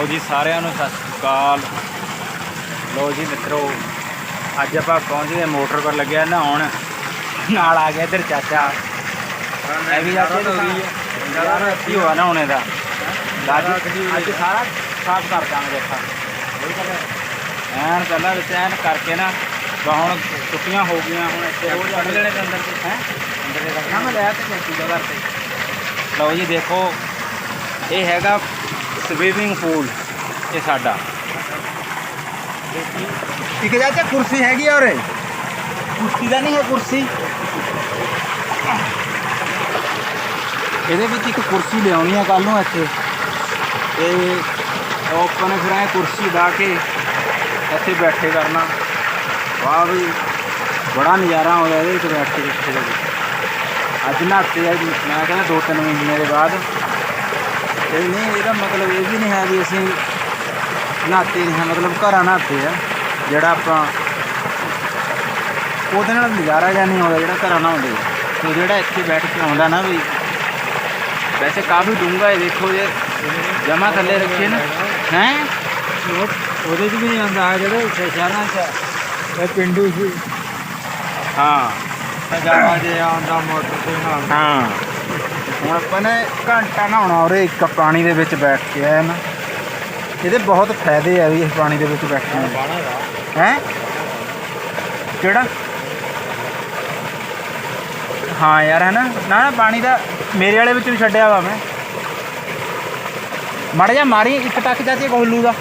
ਲਓ ਜੀ ਸਾਰਿਆਂ ਨੂੰ ਸਤਿ ਸ਼੍ਰੀ ਅਕਾਲ। ਲਓ ਜੀ ਮਿੱਤਰੋ ਅੱਜ ਆਪਾਂ ਪਹੁੰਚ ਗਏ ਮੋਟਰ ਪਰ ਲੱਗਿਆ ਨਹਾਉਣ। ਨਾਲ ਆ ਗਿਆ ਇੱਧਰ ਚਾਚਾ। ਇਹ ਵੀ ਚਾਚੇ ਦੀ ਯਾਰ ਅੱਤੀ ਹੋਆ ਨਹਾਉਣੇ ਦਾ? ਅੱਜ ਅੱਜ ਸਾਰਾ ਸਾਫ਼ ਕਰ ਦਾਂਗੇ ਦੇਖਾ ਐਨ ਪਹਿਲਾਂ ਵਿੱਚ ਐਨ ਕਰਕੇ ਨਾ ਬਾ ਹੁਣ ਛੁੱਟੀਆਂ ਹੋ ਗਈਆਂ ਹੁਣ ਇੱਥੇ ਰੋਜ਼ ਕੱਢ ਲੈਣੇ ਅੰਦਰ ਤੇ। ਹੈ? ਅੰਦਰ ਦੇ ਕੱਢਣਾ ਮੈਂ ਲਿਆ ਤੇ ਚੌਕੀ ਜਗ੍ਹਾ ਤੇ। ਲਓ ਜੀ ਦੇਖੋ ਇਹ ਹੈਗਾ ਸਵੀਮਿੰਗ ਪੂਲ ਇਹ ਸਾਡਾ। ਇੱਕ ਚਾਚਾ ਕੁਰਸੀ ਹੈਗੀ ਆ ਉਰੇ? ਕੁਰਸੀ ਦਾ ਨਹੀਂ ਹੈ ਕੁਰਸੀ। ਇਹਦੇ ਵਿੱਚ ਇੱਕ ਕੁਰਸੀ ਲਿਆਉਣੀ ਆ ਕੱਲ ਨੂੰ ਇੱਥੇ। ਤੇ ਓਪਨ ਫਿਰ ਐ ਕੁਰਸੀ ਲਾ ਕੇ ਇੱਥੇ ਬੈਠੇ ਕਰਨਾ। ਵਾਹ ਵੀ ਬੜਾ ਨਜ਼ਾਰਾ ਆਉਂਦਾ ਇਹਦੇ ਵਿੱਚ ਬੈਠ ਕੇ ਵਿੱਚ ਅੱਜ ਆ ਜੀ, ਮੈਂ ਕਹਿੰਦਾ ਦੋ ਤਿੰਨ ਮਹੀਨੇ ਦੇ ਬਾਅਦ। ਇਹ ਨਹੀਂ ਇਹਦਾ ਮਤਲਬ ਇਹ ਵੀ ਨਹੀਂ ਹੈ ਵੀ ਅਸੀਂ ਨਹਾਤੇ ਨਹੀਂ ਹਾਂ ਮਤਲਬ ਘਰਾਂ ਨਹਾਤੇ ਆ ਜਿਹੜਾ ਆਪਾਂ ਉਹਦੇ ਨਾਲ ਨਜ਼ਾਰਾ ਜਾਂ ਨਹੀਂ ਆਉਂਦਾ ਜਿਹੜਾ ਘਰਾਂ ਨਾਲ ਆਉਂਦੇ ਤੇ ਜਿਹੜਾ ਇੱਥੇ ਬੈਠ ਕੇ ਆਉਂਦਾ ਨਾ ਵੀ ਵੈਸੇ ਕਾਫੀ ਡੂੰਘਾ ਹੈ ਦੇਖੋ ਜੇ ਜਮਾ ਥੱਲੇ ਰੱਖੇ ਨਾ ਹੈ? ਉਹਦੇ 'ਚ ਵੀ ਨਹੀਂ ਆਉਂਦਾ ਜਿਹੜੇ ਸ਼ਹਿਰਾਂ 'ਚ ਇਹ ਪਿੰਡੂ ਸੀ। ਹਾਂ। ਜ਼ਿਆਦਾ ਜੇ ਆਉਂਦਾ ਮੋਟਰ ਤੇ ਹਾਂ। ਹੁਣ ਆਪਾਂ ਨੇ ਘੰਟਾ ਨਹਾਉਣਾ ਉਰੇ ਇੱਕ ਪਾਣੀ ਦੇ ਵਿੱਚ ਬੈਠ ਕੇ ਆਇਆ ਨਾ ਇਹਦੇ ਬਹੁਤ ਫਾਇਦੇ ਆ ਵੀ ਇਸ ਪਾਣੀ ਦੇ ਵਿੱਚ ਬੈਠਣ ਦੇ। ਹੈ? ਕਿਹੜਾ? ਹਾਂ ਯਾਰ, ਹੈ ਨਾ? ਨਾ ਨਾ, ਪਾਣੀ ਦਾ ਮੇਰੇ ਵਾਲੇ ਵਿੱਚ ਵੀ ਛੱਡਿਆ ਵਾ ਮੈਂ। ਮੜ ਜਾ ਮਾਰੀ, ਇੱਕ ਟੱਕ ਚਾਚੇ ਕੋਲੂ ਦਾ।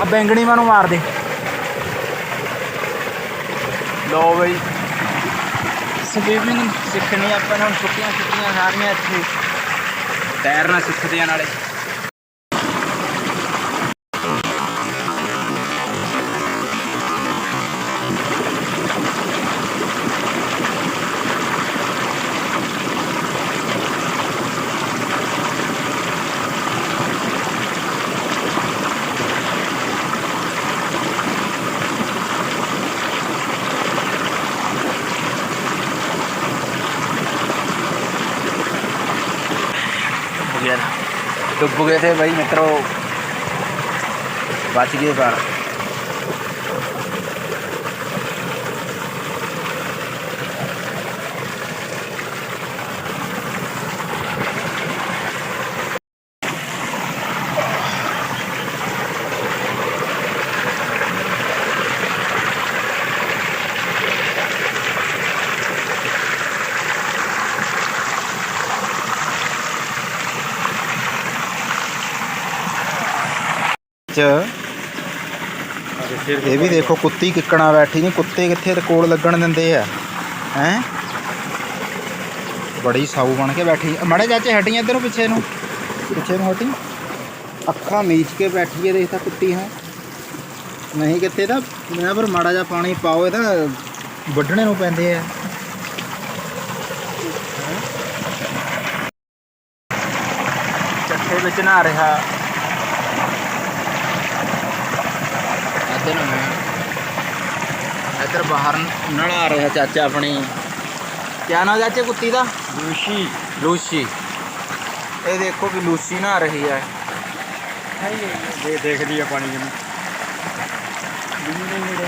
ਆ ਬੈਂਗਣੀ ਮਾਨੂੰ ਮਾਰ ਦੇ। ਲੋ ਬਈ। ਸਵੀਮਿੰਗ ਸਿੱਖਣੀ ਆਪਾਂ ਨੇ ਹੁਣ ਛੁੱਟੀਆਂ ਛੁੱਟੀਆਂ ਸਾਰੀਆਂ ਇੱਥੇ। ਤੈਰਨਾ ਸਿੱਖਦੇ ਆ ਨਾਲੇ। ડૂબ ગયે છે ભાઈ મિત્રો વાંચી ગયે બહાર ਚ ਇਹ ਵੀ ਦੇਖੋ, ਕੁੱਤੀ ਕਿੱਕਣਾ ਬੈਠੀ ਨਹੀਂ ਕੁੱਤੇ ਕਿੱਥੇ ਤੇ ਕੋਲ ਲੱਗਣ ਦਿੰਦੇ ਆ? ਹੈ? ਬੜੀ ਸਾਊ ਬਣ ਕੇ ਬੈਠੀ। ਮੜੇ ਚਾਚੇ ਹਟੀਆਂ ਇੱਧਰੋਂ ਪਿੱਛੇ ਨੂੰ। ਪਿੱਛੇ ਨੂੰ ਹਟੀ। ਅੱਖਾਂ ਮੀਚ ਕੇ ਬੈਠੀ ਹੈ ਦੇਖ ਤਾਂ ਕੁੱਤੀ ਹੈ। ਨਹੀਂ ਕਿੱਥੇ ਤਾਂ? ਮੈਂ ਪਰ ਮਾੜਾ ਜਿਹਾ ਪਾਣੀ ਪਾਓ, ਇਹ ਤਾਂ ਵੱਢਣੇ ਨੂੰ ਪੈਂਦੇ ਆ। ਚੱਠੇ ਵਿੱਚ ਨਹਾ ਰਿਹਾ। ਇੱਧਰ ਨੂੰ ਇੱਧਰ ਬਾਹਰ ਨਲਾ ਰਿਹਾ ਚਾਚਾ ਆਪਣੀ। ਕਿਆ ਨਾਮ ਚਾਚੇ ਕੁੱਤੀ ਦਾ? ਦੂਸ਼ੀ ਲੂਸੀ। ਇਹ ਦੇਖੋ ਕਿ ਲੂਸੀ ਨਹਾ ਰਹੀ ਹੈ। ਦੇ ਦੇਖਦੀ ਆ ਪਾਣੀ ਜਿਵੇਂ।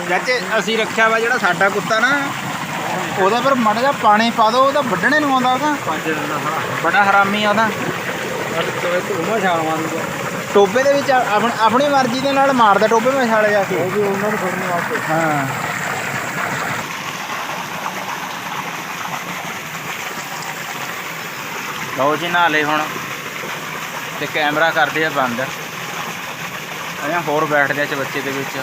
ਚਾਚੇ ਅਸੀਂ ਰੱਖਿਆ ਵਾ ਜਿਹੜਾ ਸਾਡਾ ਕੁੱਤਾ ਨਾ ਉਹਦੇ ਪਰ ਮੜ ਜਾ ਪਾਣੀ ਪਾ ਦੋ ਉਹਦਾ ਵੱਢਣੇ ਨੂੰ ਆਉਂਦਾ ਉਹਦਾ। ਬੜਾ ਹਰਾਮੀ ਆ ਉਹਦਾ। ਛਾਲ ਮਾਰੂਗਾ। ਟੋਬੇ ਦੇ ਵਿੱਚ ਆਪਣ- ਆਪਣੀ ਮਰਜ਼ੀ ਦੇ ਨਾਲ ਮਾਰਦਾ ਟੋਬੇ ਛਾਲੇ ਜਾ ਕੇ। ਉਹ ਵੀ ਉਹਨਾਂ ਨੂੰ ਫੜਨ ਵਾਸਤੇ। ਹਾਂ। ਲਓ ਜੀ ਨਾਲੇ ਹੁਣ ਤੇ ਕੈਮਰਾ ਕਰਦੇ ਆ ਬੰਦ। ਅਜਾ ਹੋਰ ਬੈਠਦੇ ਆ ਚ ਬੱਚੇ ਦੇ ਵਿੱਚ।